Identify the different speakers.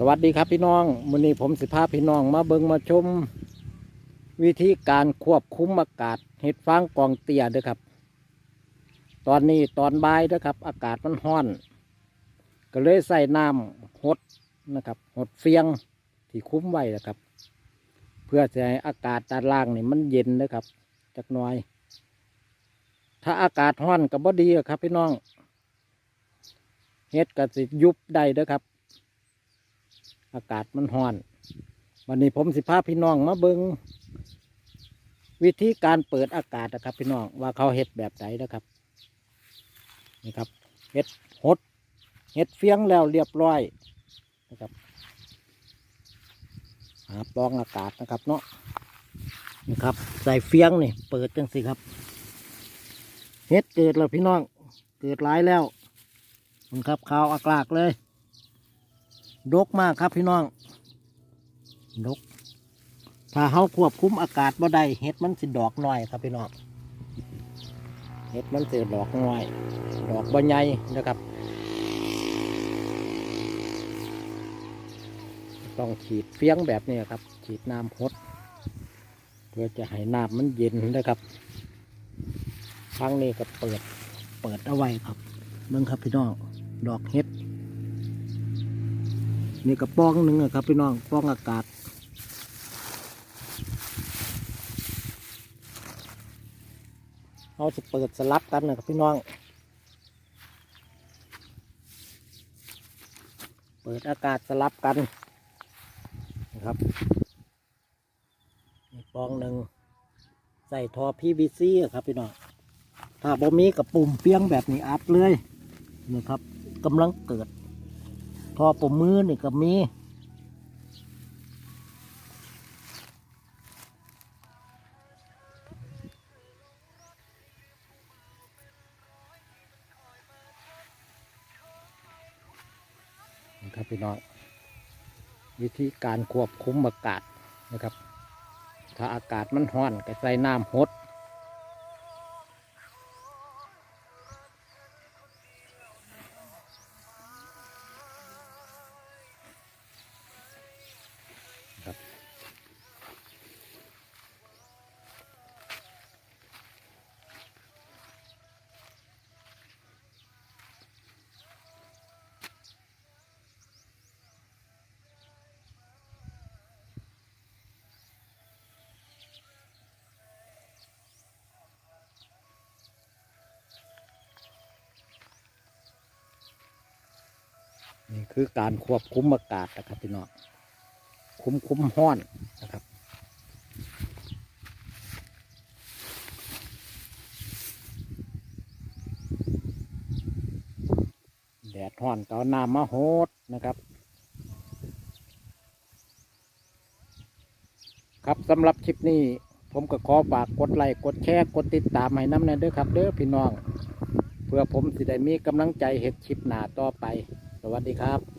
Speaker 1: สวัสดีครับพี่น้องวันนี้ผมสิพาพี่น้องมาเบิงมาชม วิธีการควบคุมอากาศเห็ดฟางกองเตียเด้อครับ ตอนนี้ตอนบ่ายเด้อครับ อากาศมันร้อน ก็เลยใส่น้ำหดนะครับหดเฟียงที่คุ้มไว้นะครับ เพื่อจะให้อากาศด้านล่างนี่มันเย็นนะครับจักหน่อย ถ้าอากาศร้อนก็บ่ดีอะครับ พี่น้องเฮ็ดก็สิยุบได้เด้อครับ อากาศมันร้อนวันนี้ผมสิพาพี่น้องมาเบิงวิธีการเปิดอากาศนะครับ พี่น้องว่าเขาเฮ็ดแบบไหนนะครับนี่ครับเฮ็ดหดเฮ็ดเฟียงแล้วเรียบร้อยนะครับหาปลองอากาศนะครับเนาะนะครับ ใส่เฟียงนี่เปิดจังสิครับเฮ็ดเกิดแล้วพี่น้องเกิดหลายแล้วมันครับขาวอากลากเลย ดกมากครับพี่น้องดก ถ้าเขาควบคุมอากาศบ่ได้เห็ดมันสิดอกน้อยครับพี่น้องเห็ดมันสิดอกน้อย ดอกบ่ใหญ่นะครับ ต้องฉีดเฟี้ยงแบบนี้ครับ ฉีดน้ำพดเพื่อจะให้น้ำมันเย็นนะครับครั้งนี้ก็เปิด เปิดเอาไว้ครับเบิ่งครับพี่น้อง ดอกเห็ด นี่กระป้องหนึ่งอะครับพี่น้องป้องอากาศเราจะเปิดสลับกันนะครับพี่น้อง เปิดอากาศสลับกันนะครับนี่ปองหนึ่งใส่ทอ PVC อะครับพี่น้อง ถ้าบ่มีกับปุ่มเฟี้ยงแบบนี้อัดเลยนะครับกำลังเกิด ทอปมมือนี่ก็มีนะครับพี่น้องวิธีการควบคุมอากาศนะครับ ถ้าอากาศมันร้อนก็ใส่น้ำหด นี่คือการควบคุมอากาศนะครับพี่น้องคุ้มคุ้มห้อนนะครับแดดห้อนก็เอาน้ำมาโหดนะครับ ครับสำหรับคลิปนี้ ผมก็ขอฝากกดไลค์กดแชร์กดติดตามให้น้ำแน่เด้อครับ เด้อพี่น้อง เพื่อผมสิได้มีกำลังใจเห็ดคลิปหนาต่อไป สวัสดีครับ